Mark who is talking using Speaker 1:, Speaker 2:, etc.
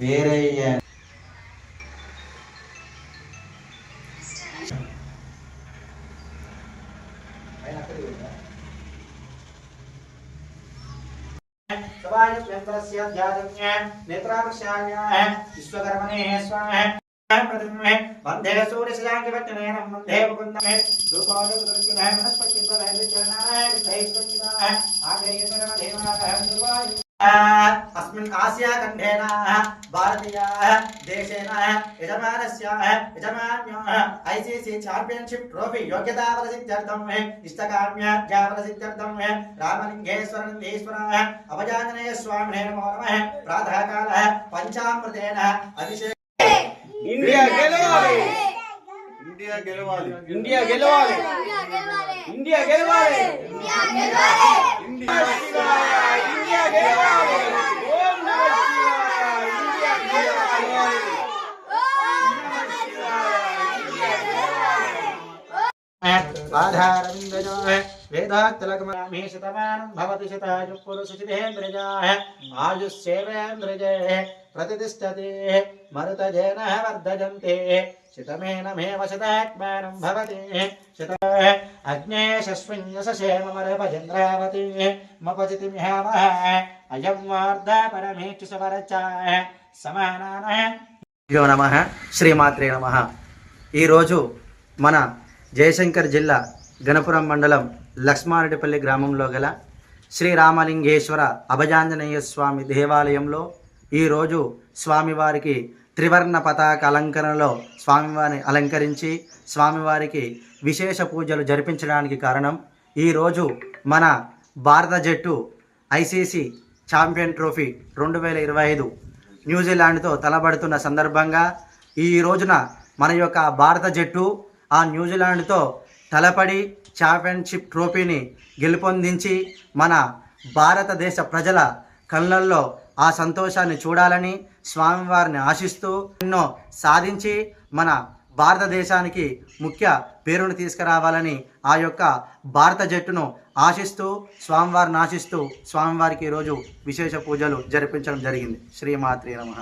Speaker 1: Video విశ్వకర్మణే స్వామి ప్రతిమే వందే సూర్యశాంతి వచనేన వందే ముకుందమే రూపాయ अस्मिन् आसियाखण्डेनाः भारतीयाः देशेन यजमानस्याः यजमान्याः ऐ सी सी चाम्पियन्शिप् ट्रोफि योग्यतापदसिद्ध्यर्थं इष्टकाम्याध्यापदसिद्ध्यर्थं रामलिङ्गेश्वरनन्दीश्वराः अभजाञ्जनेयस्वामिने नमो नमः प्रातःकालः पञ्चामृतेन अभिषेक
Speaker 2: इंडिया गेलवाले। इंडिया गेलवाले। इंडिया गेलवाले। इंडिया गेलवाले। इंडिया गेलवाले।
Speaker 1: वेदाक्तलकमरामे शतमानं भवति शतायुः पुरुषशितेन्द्रजाः आयुष्येवेन्द्रजः प्रतिष्ठते मरुतजेनः वर्धजन्ते शतमेनमेव शतात्मानं भवति शत अग्ने शस्विन्यसशेममरभजन्द्रावति मपचितिमिहावः अयं वार्धा परमेक्षुसवरचाः समानानः
Speaker 3: యో నమ శ్రీమాత్రే నమ ఈరోజు మన జయశంకర్ జిల్లా గణపురం మండలం లక్ష్మారెడ్డిపల్లి గ్రామంలో గల శ్రీ రామలింగేశ్వర అభజాంజనేయ స్వామి దేవాలయంలో ఈరోజు స్వామివారికి త్రివర్ణ పతాక అలంకరణలో స్వామివారిని అలంకరించి స్వామివారికి విశేష పూజలు జరిపించడానికి కారణం ఈరోజు మన భారత జట్టు ఐసీసీ ఛాంపియన్ ట్రోఫీ రెండు వేల ఇరవై ఐదు న్యూజిలాండ్తో తలబడుతున్న సందర్భంగా ఈ రోజున మన యొక్క భారత జట్టు ఆ న్యూజిలాండ్తో తలపడి ఛాంపియన్షిప్ ట్రోఫీని గెలుపొందించి మన భారతదేశ ప్రజల కళ్ళల్లో ఆ సంతోషాన్ని చూడాలని స్వామివారిని ఆశిస్తూ ఎన్నో సాధించి మన భారతదేశానికి ముఖ్య పేరును తీసుకురావాలని ఆ యొక్క భారత జట్టును ఆశిస్తూ స్వామివారిని ఆశిస్తూ స్వామివారికి ఈరోజు విశేష పూజలు జరిపించడం జరిగింది. శ్రీమాత్రి నమ.